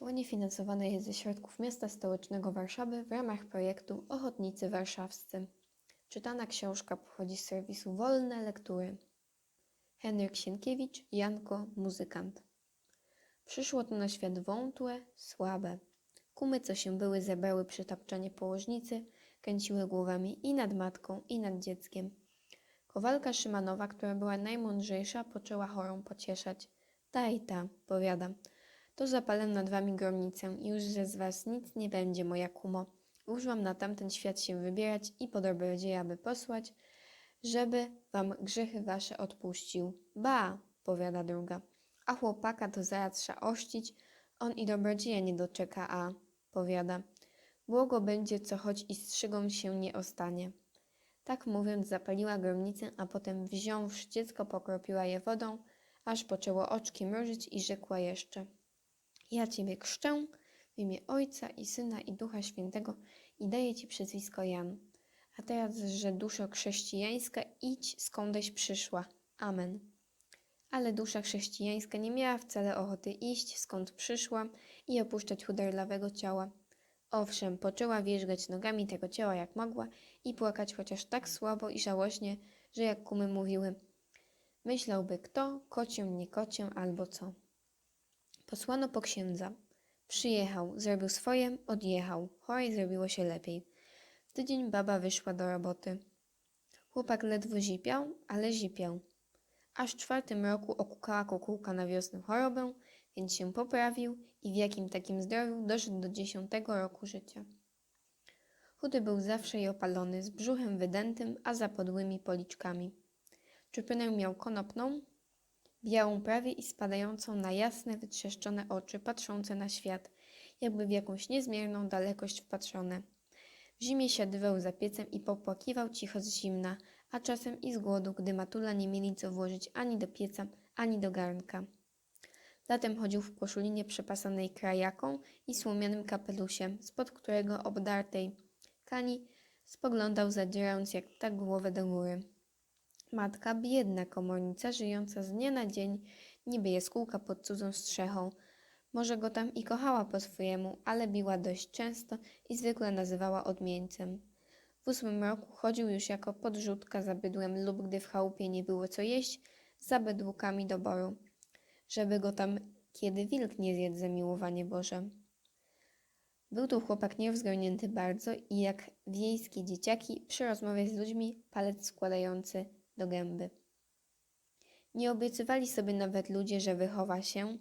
Działanie finansowane jest ze środków miasta stołecznego Warszawy w ramach projektu Ochotnicy Warszawscy. Czytana książka pochodzi z serwisu Wolne Lektury. Henryk Sienkiewicz, Janko, muzykant. Przyszło to na świat wątłe, słabe. Kumy, co się były, zebrały przy tapczanie położnicy, kręciły głowami i nad matką, i nad dzieckiem. Kowalka Szymanowa, która była najmądrzejsza, poczęła chorą pocieszać. Daj ta, powiada. To zapalę nad wami gromnicę i już że z was nic nie będzie, moja kumo. Już wam na tamten świat się wybierać i po dobrodzieja by posłać, żeby wam grzechy wasze odpuścił. Ba, powiada druga. A chłopaka to zaraz trzeba ościć, on i dobrodzieja nie doczeka, a, powiada. Błogo będzie, co choć i strzygą się nie ostanie. Tak mówiąc, zapaliła gromnicę, a potem wziąwszy dziecko, pokropiła je wodą, aż poczęło oczki mrużyć i rzekła jeszcze – ja Ciebie krzczę w imię Ojca i Syna i Ducha Świętego i daję Ci przezwisko Jan. A teraz, że duszo chrześcijańska, idź skądeś przyszła. Amen. Ale dusza chrześcijańska nie miała wcale ochoty iść, skąd przyszła i opuszczać chuderlawego ciała. Owszem, poczęła wierzgać nogami tego ciała jak mogła i płakać chociaż tak słabo i żałośnie, że jak kumy mówiły, myślałby kto, kocię, nie kocię albo co. Posłano po księdza. Przyjechał, zrobił swoje, odjechał. Chorej zrobiło się lepiej. W tydzień baba wyszła do roboty. Chłopak ledwo zipiał, ale zipiał. Aż w czwartym roku okukała kukułka na wiosnę chorobę, więc się poprawił i w jakim takim zdrowiu doszedł do dziesiątego roku życia. Chudy był zawsze i opalony, z brzuchem wydętym, a zapodłymi policzkami. Czupynę miał konopną, białą prawie i spadającą na jasne, wytrzeszczone oczy, patrzące na świat, jakby w jakąś niezmierną dalekość wpatrzone. W zimie siadywał za piecem i popłakiwał cicho z zimna, a czasem i z głodu, gdy matula nie mieli co włożyć ani do pieca, ani do garnka. Latem chodził w koszulinie przepasanej krajaką i słomianym kapelusiem, spod którego obdartej kani spoglądał zadzierając jak tak głowę do góry. Matka, biedna komornica, żyjąca z dnia na dzień, niby jaskółka pod cudzą strzechą. Może go tam i kochała po swojemu, ale biła dość często i zwykle nazywała odmieńcem. W ósmym roku chodził już jako podrzutka za bydłem lub gdy w chałupie nie było co jeść, za bedłukami do boru, żeby go tam kiedy wilk nie zjadł zamiłowanie Boże. Był tu chłopak niewzględnięty bardzo i jak wiejskie dzieciaki przy rozmowie z ludźmi palec składający do gęby. Nie obiecywali sobie nawet ludzie, że wychowa się,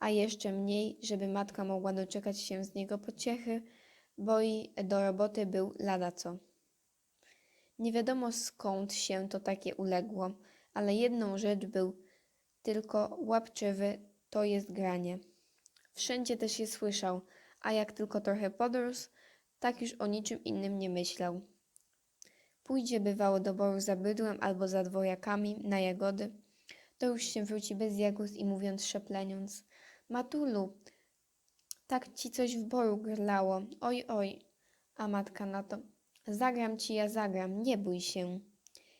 a jeszcze mniej, żeby matka mogła doczekać się z niego pociechy, bo i do roboty był lada co. Nie wiadomo skąd się to takie uległo, ale jedną rzecz był tylko łapczywy, to jest granie. Wszędzie też je słyszał, a jak tylko trochę podrósł, tak już o niczym innym nie myślał. Pójdzie bywało do boru za bydłem albo za dwojakami na jagody, to już się wróci bez jagód i mówiąc szepleniąc Matulu, tak ci coś w boru grlało, oj, oj. A matka na to, zagram ci, ja zagram, nie bój się.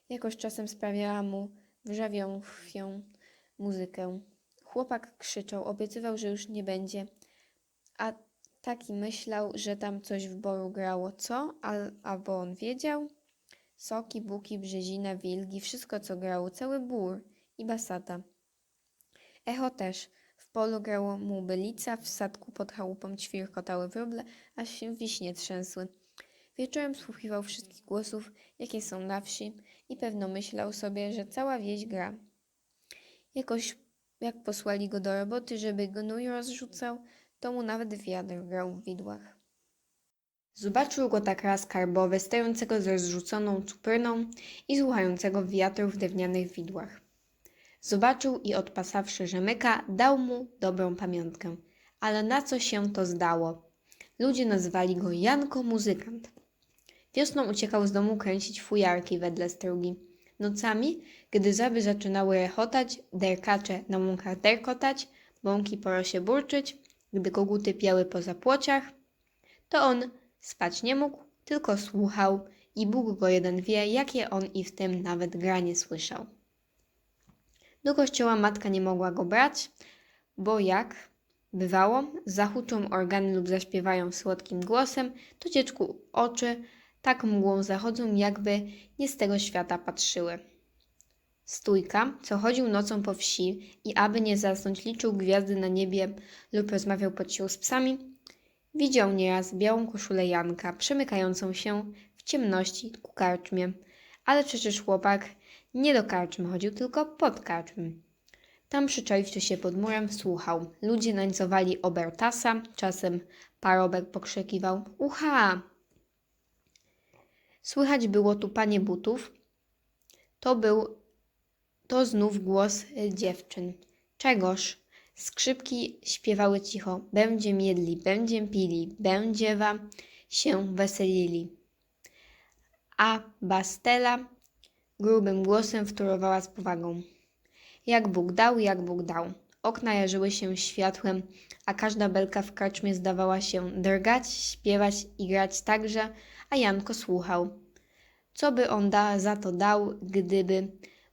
Jakoś czasem sprawiała mu wrzawią krwią muzykę. Chłopak krzyczał, obiecywał, że już nie będzie, a taki myślał, że tam coś w boru grało. Co? Al, albo on wiedział? Soki, buki, brzezina, wilgi, wszystko co grało, cały bór i basata. Echo też. W polu grało mu bylica, w sadku pod chałupą ćwirkotały wróble, aż się wiśnie trzęsły. Wieczorem słuchiwał wszystkich głosów, jakie są na wsi i pewno myślał sobie, że cała wieś gra. Jakoś jak posłali go do roboty, żeby gnój rozrzucał, to mu nawet wiatr grał w widłach. Zobaczył go tak raz karbowy, stojącego z rozrzuconą cupryną i słuchającego wiatru w drewnianych widłach. Zobaczył i odpasawszy rzemyka, dał mu dobrą pamiątkę. Ale na co się to zdało? Ludzie nazywali go Janko Muzykant. Wiosną uciekał z domu kręcić fujarki wedle strugi. Nocami, gdy zaby zaczynały rechotać, derkacze na łąkach derkotać, bąki po rosie burczyć, gdy koguty piały po zapłociach, to on spać nie mógł, tylko słuchał i Bóg go jeden wie, jakie on i w tym nawet granie słyszał. Do kościoła matka nie mogła go brać, bo jak bywało, zahuczą organy lub zaśpiewają słodkim głosem, to dziecku oczy tak mgłą zachodzą, jakby nie z tego świata patrzyły. Stójka, co chodził nocą po wsi i aby nie zasnąć, liczył gwiazdy na niebie lub rozmawiał pod sił z psami, widział nieraz białą koszulę Janka przemykającą się w ciemności ku karczmie. Ale przecież chłopak nie do karczmy chodził, tylko pod karczmę. Tam przyczaiwszy się pod murem, słuchał. Ludzie nańcowali obertasa, czasem parobek pokrzykiwał Ucha! Słychać było tu panie butów. To był to znów głos y, dziewczyn. Czegoż? Skrzypki śpiewały cicho. Będzie miedli, będzie pili, będziewa się weselili. A Bastela grubym głosem wtórowała z powagą. Jak Bóg dał, jak Bóg dał. Okna jarzyły się światłem, a każda belka w karczmie zdawała się drgać, śpiewać i grać także, a Janko słuchał. Co by on da, za to dał, gdyby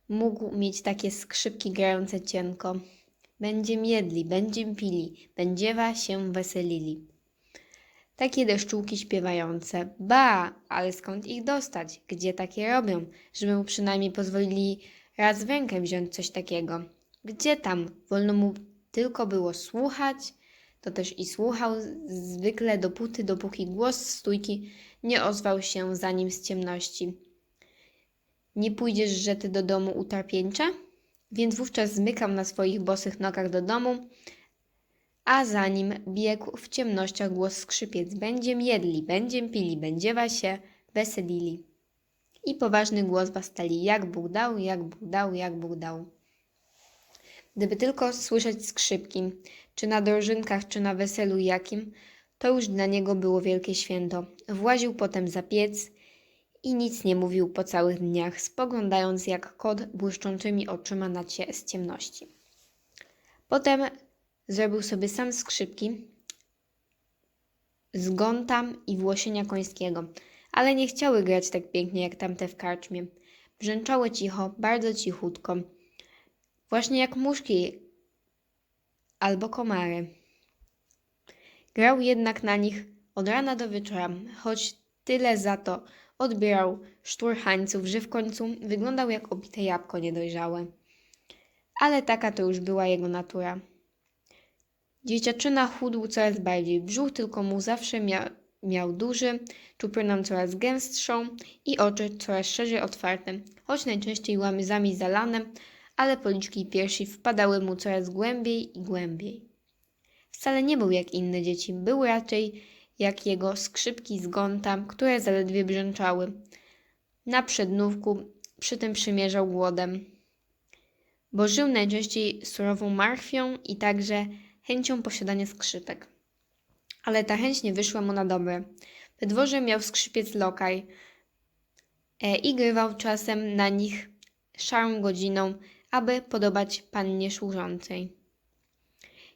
mógł mieć takie skrzypki grające cienko? Będzie miedli, będzie pili, będziewa się weselili. Takie deszczułki śpiewające. Ba, ale skąd ich dostać? Gdzie takie robią? Żeby mu przynajmniej pozwolili raz w rękę wziąć coś takiego. Gdzie tam? Wolno mu tylko było słuchać. To też i słuchał zwykle dopóty, dopóki głos stójki nie ozwał się za nim z ciemności. Nie pójdziesz, że ty do domu utarpieńcza? Więc wówczas zmykał na swoich bosych nogach do domu, a za nim biegł w ciemnościach głos skrzypiec. Będziem jedli, będziem pili, będziewa się weselili. I poważny głos bastali, jak Bóg dał, jak Bóg dał, jak Bóg dał. Gdyby tylko słyszeć skrzypki, czy na dożynkach, czy na weselu jakim, to już dla niego było wielkie święto. Właził potem za piec i nic nie mówił po całych dniach, spoglądając jak kot błyszczącymi oczyma na cie z ciemności. Potem zrobił sobie sam skrzypki z gonta i włosienia końskiego, ale nie chciały grać tak pięknie jak tamte w karczmie. Brzęczały cicho, bardzo cichutko, właśnie jak muszki albo komary. Grał jednak na nich od rana do wieczora, choć tyle za to odbierał szturchańców, że w końcu wyglądał jak obite jabłko niedojrzałe. Ale taka to już była jego natura. Dzieciaczyna chudł coraz bardziej, brzuch tylko mu zawsze mia miał duży, czupryną coraz gęstszą i oczy coraz szerzej otwarte, choć najczęściej łamyzami zalane, ale policzki piersi wpadały mu coraz głębiej i głębiej. Wcale nie był jak inne dzieci, był raczej jak jego skrzypki z gonta, które zaledwie brzęczały. Na przednówku przy tym przymierzał głodem, bo żył najczęściej surową marchwią i także chęcią posiadania skrzypek. Ale ta chęć nie wyszła mu na dobre. We dworze miał skrzypiec lokaj e, i grywał czasem na nich szarą godziną, aby podobać pannie służącej.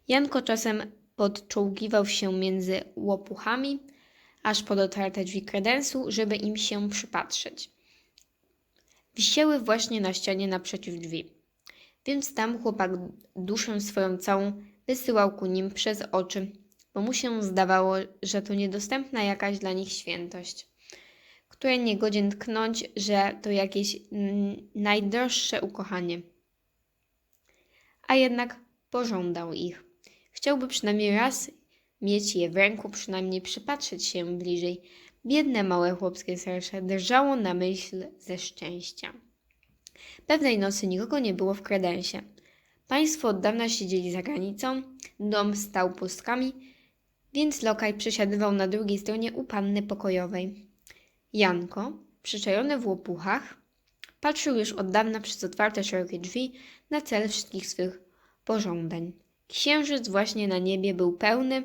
Janko czasem podczołgiwał się między łopuchami, aż pod otwarte drzwi kredensu, żeby im się przypatrzeć. Wisiały właśnie na ścianie naprzeciw drzwi, więc tam chłopak duszę swoją całą wysyłał ku nim przez oczy, bo mu się zdawało, że to niedostępna jakaś dla nich świętość, które nie godzien tknąć, że to jakieś najdroższe ukochanie. A jednak pożądał ich. Chciałby przynajmniej raz mieć je w ręku, przynajmniej przypatrzeć się bliżej. Biedne małe chłopskie serce drżało na myśl ze szczęścia. Pewnej nocy nikogo nie było w kredensie. Państwo od dawna siedzieli za granicą, dom stał pustkami, więc lokaj przesiadywał na drugiej stronie u panny pokojowej. Janko, przyczajony w łopuchach, patrzył już od dawna przez otwarte szerokie drzwi na cel wszystkich swych pożądań. Księżyc właśnie na niebie był pełny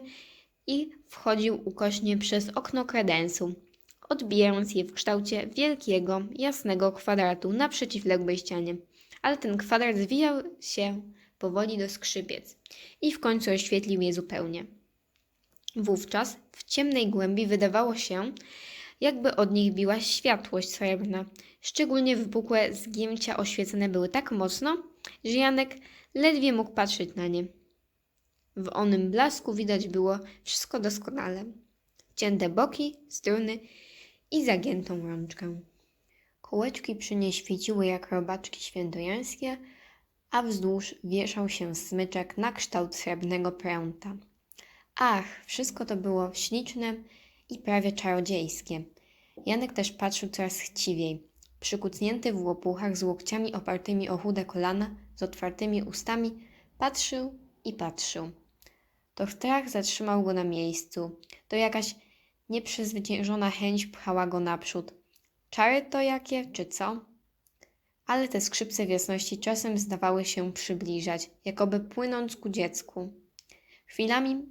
i wchodził ukośnie przez okno kredensu, odbijając je w kształcie wielkiego, jasnego kwadratu na przeciwległej ścianie. Ale ten kwadrat zwijał się powoli do skrzypiec i w końcu oświetlił je zupełnie. Wówczas w ciemnej głębi wydawało się, jakby od nich biła światłość srebrna. Szczególnie wypukłe zgięcia oświecone były tak mocno, że Janek ledwie mógł patrzeć na nie. W onym blasku widać było wszystko doskonale. Cięte boki, struny i zagiętą rączkę. Kołeczki przy niej świeciły jak robaczki świętojańskie, a wzdłuż wieszał się smyczek na kształt srebrnego pręta. Ach, wszystko to było śliczne i prawie czarodziejskie. Janek też patrzył coraz chciwiej. Przykucnięty w łopuchach z łokciami opartymi o chude kolana, z otwartymi ustami, patrzył i patrzył. To strach zatrzymał go na miejscu. To jakaś nieprzezwyciężona chęć pchała go naprzód. Czary to jakie, czy co? Ale te skrzypce wiosności czasem zdawały się przybliżać, jakoby płynąc ku dziecku. Chwilami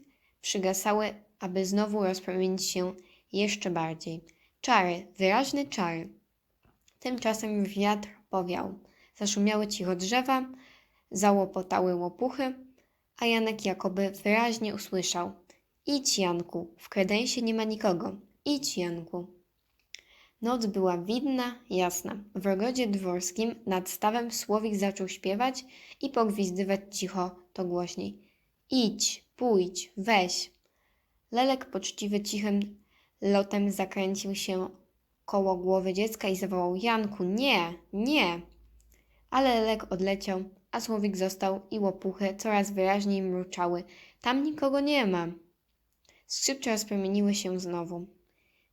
przygasały, aby znowu rozpromienić się jeszcze bardziej. Czary, wyraźne czary. Tymczasem wiatr powiał. Zaszumiały cicho drzewa, załopotały łopuchy, a Janek jakoby wyraźnie usłyszał. Idź, Janku, w kredensie nie ma nikogo. Idź, Janku. Noc była widna, jasna. W ogrodzie dworskim nad stawem słowik zaczął śpiewać i pogwizdywać cicho, to głośniej. Idź, pójdź, weź. Lelek poczciwy cichym lotem zakręcił się koło głowy dziecka i zawołał Janku, nie, nie. Ale Lelek odleciał, a słowik został i łopuchy coraz wyraźniej mruczały. Tam nikogo nie ma. Skrzypcze rozpromieniły się znowu.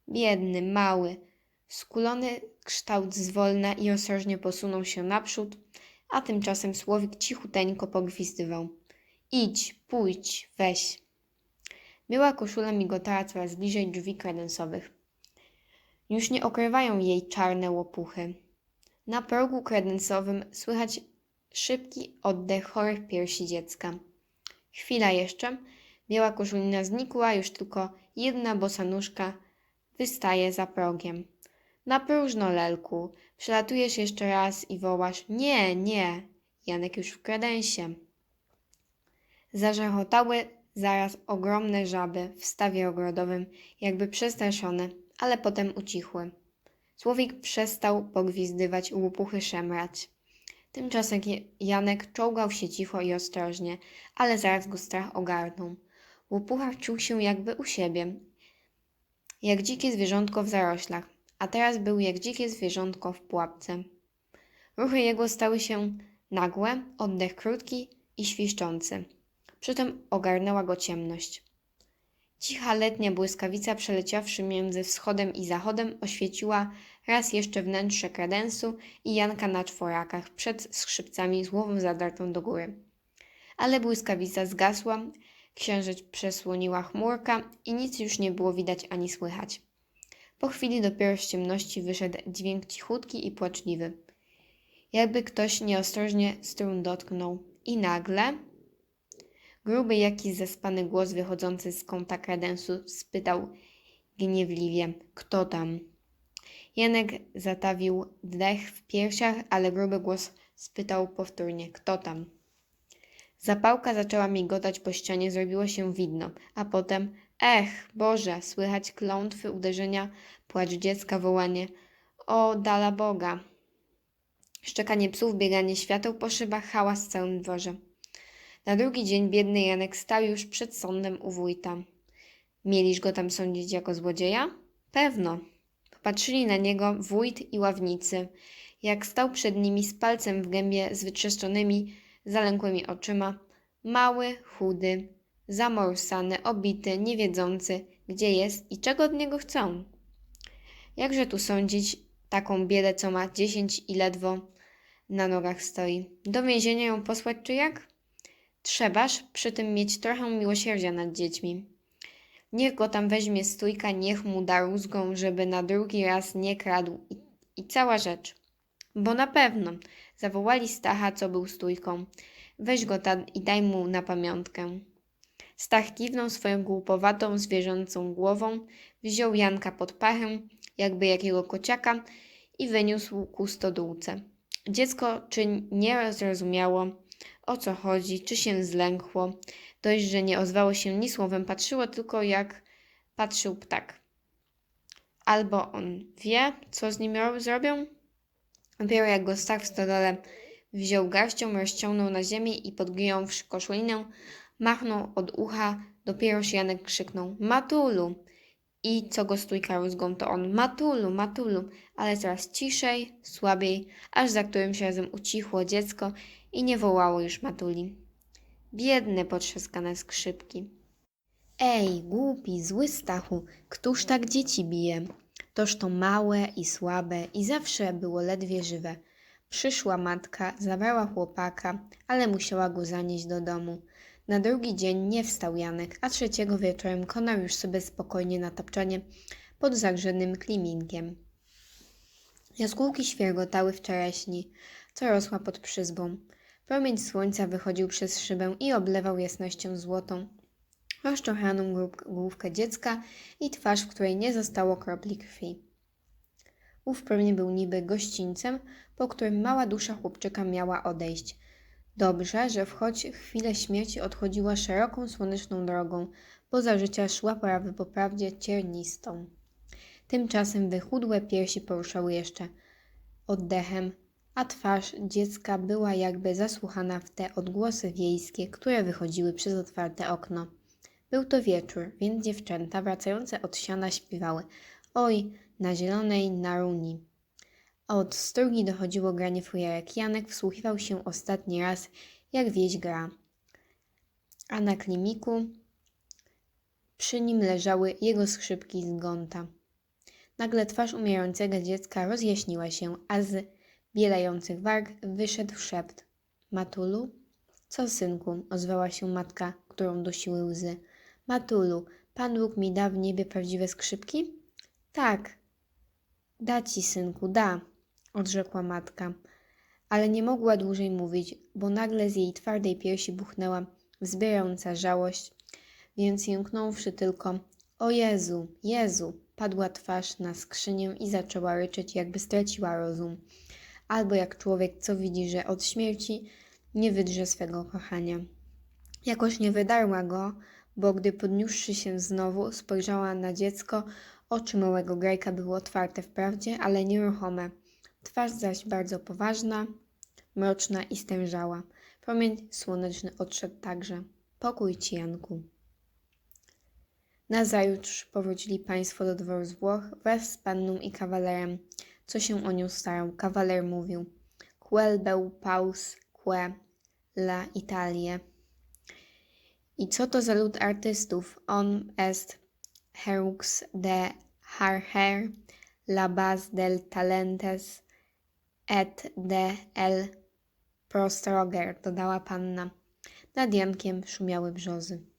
Biedny, mały, skulony kształt zwolna i ostrożnie posunął się naprzód, a tymczasem słowik cichuteńko pogwizdywał. Idź, pójdź, weź. Biała koszula migotała coraz bliżej drzwi kredensowych. Już nie okrywają jej czarne łopuchy. Na progu kredensowym słychać szybki oddech chorych piersi dziecka. Chwila jeszcze. Biała koszulina znikła, już tylko jedna bosa nóżka wystaje za progiem. Na próżno, Lelku. Przelatujesz jeszcze raz i wołasz nie, nie. Janek już w kredensie. Zażechotały zaraz ogromne żaby w stawie ogrodowym, jakby przestraszone, ale potem ucichły. Słowik przestał pogwizdywać, łupuchy szemrać. Tymczasem Janek czołgał się cicho i ostrożnie, ale zaraz go strach ogarnął. Łupuchar czuł się jakby u siebie, jak dzikie zwierzątko w zaroślach, a teraz był jak dzikie zwierzątko w pułapce. Ruchy jego stały się nagłe, oddech krótki i świszczący. Przytem ogarnęła go ciemność. Cicha letnia błyskawica, przeleciawszy między wschodem i zachodem, oświeciła raz jeszcze wnętrze kredensu i Janka na czworakach, przed skrzypcami z głową zadartą do góry. Ale błyskawica zgasła, księżyc przesłoniła chmurka i nic już nie było widać ani słychać. Po chwili dopiero z ciemności wyszedł dźwięk cichutki i płaczliwy. Jakby ktoś nieostrożnie strun dotknął. I nagle Gruby jakiś zespany głos wychodzący z kąta kredensu spytał gniewliwie: Kto tam? Janek zatawił dech w piersiach, ale gruby głos spytał powtórnie: Kto tam? Zapałka zaczęła migotać po ścianie, zrobiło się widno, a potem Ech, Boże, słychać klątwy, uderzenia, płacz dziecka, wołanie O, dala Boga! Szczekanie psów, bieganie świateł po szybach, hałas w całym dworze. Na drugi dzień biedny Janek stał już przed sądem u wójta. Mieliż go tam sądzić jako złodzieja? Pewno. Popatrzyli na niego wójt i ławnicy, jak stał przed nimi z palcem w gębie z wytrzeszczonymi, zalękłymi oczyma, mały, chudy, zamorsany, obity, niewiedzący, gdzie jest i czego od niego chcą. Jakże tu sądzić taką biedę, co ma dziesięć i ledwo na nogach stoi? Do więzienia ją posłać czy jak? Trzebaż przy tym mieć trochę miłosierdzia nad dziećmi. Niech go tam weźmie stójka, niech mu da rózgą, żeby na drugi raz nie kradł i, i cała rzecz. Bo na pewno zawołali Stacha, co był stójką. Weź go tam i daj mu na pamiątkę. Stach kiwnął swoją głupowatą, zwierzęcą głową, wziął Janka pod pachę, jakby jakiego kociaka i wyniósł ku stodółce. Dziecko czy nie zrozumiało, o co chodzi, czy się zlękło. Dość, że nie ozwało się ni słowem, patrzyło tylko jak patrzył ptak. Albo on wie, co z nim zrobią? Dopiero jak go Stach w stodole. Wziął garścią, rozciągnął na ziemię i podgryjąwszy koszulinę, Machnął od ucha, dopieroż Janek krzyknął. Matulu! I co go stójka rózgą, to on. Matulu, Matulu, ale coraz ciszej, słabiej, aż za którymś razem ucichło dziecko i nie wołało już Matuli. Biedne potrzaskane skrzypki. Ej, głupi, zły Stachu, któż tak dzieci bije? Toż to małe i słabe i zawsze było ledwie żywe. Przyszła matka, zabrała chłopaka, ale musiała go zanieść do domu. Na drugi dzień nie wstał Janek, a trzeciego wieczorem konał już sobie spokojnie na tapczanie pod zagrzednym kliminkiem. Jaskółki świergotały w czereśni, co rosła pod przyzbą. Promień słońca wychodził przez szybę i oblewał jasnością złotą rozczochraną grób- główkę dziecka i twarz, w której nie zostało kropli krwi. Ów pewnie był niby gościńcem, po którym mała dusza chłopczyka miała odejść. Dobrze, że wchoć chwilę śmierci odchodziła szeroką słoneczną drogą, bo za życia szła prawy po prawdzie ciernistą. Tymczasem wychudłe piersi poruszały jeszcze oddechem, a twarz dziecka była jakby zasłuchana w te odgłosy wiejskie, które wychodziły przez otwarte okno. Był to wieczór, więc dziewczęta wracające od siana śpiewały Oj, na zielonej naruni. A od strugi dochodziło granie fujarek. Janek wsłuchiwał się ostatni raz, jak wieś gra. A na klimiku przy nim leżały jego skrzypki z gonta. Nagle twarz umierającego dziecka rozjaśniła się, a z bielających warg wyszedł szept. Matulu? Co, synku? ozwała się matka, którą dusiły łzy. Matulu, Pan Bóg mi da w niebie prawdziwe skrzypki? Tak. Da ci, synku, da, odrzekła matka. Ale nie mogła dłużej mówić, bo nagle z jej twardej piersi buchnęła wzbierająca żałość, więc jęknąwszy tylko O Jezu, Jezu, padła twarz na skrzynię i zaczęła ryczeć, jakby straciła rozum. Albo jak człowiek, co widzi, że od śmierci nie wydrze swego kochania. Jakoś nie wydarła go, bo gdy podniósłszy się znowu, spojrzała na dziecko, oczy małego grajka były otwarte wprawdzie, ale nieruchome. Twarz zaś bardzo poważna, mroczna i stężała. Promień słoneczny odszedł także. Pokój ci, Janku. Nazajutrz powrócili państwo do dworu z Włoch wraz z panną i kawalerem, co się o nią starał. Kawaler mówił Quel bel paus que la Italie. I co to za lud artystów? On est herux de harher, la base del talentes et de el prostroger, dodała panna. Nad Jankiem szumiały brzozy.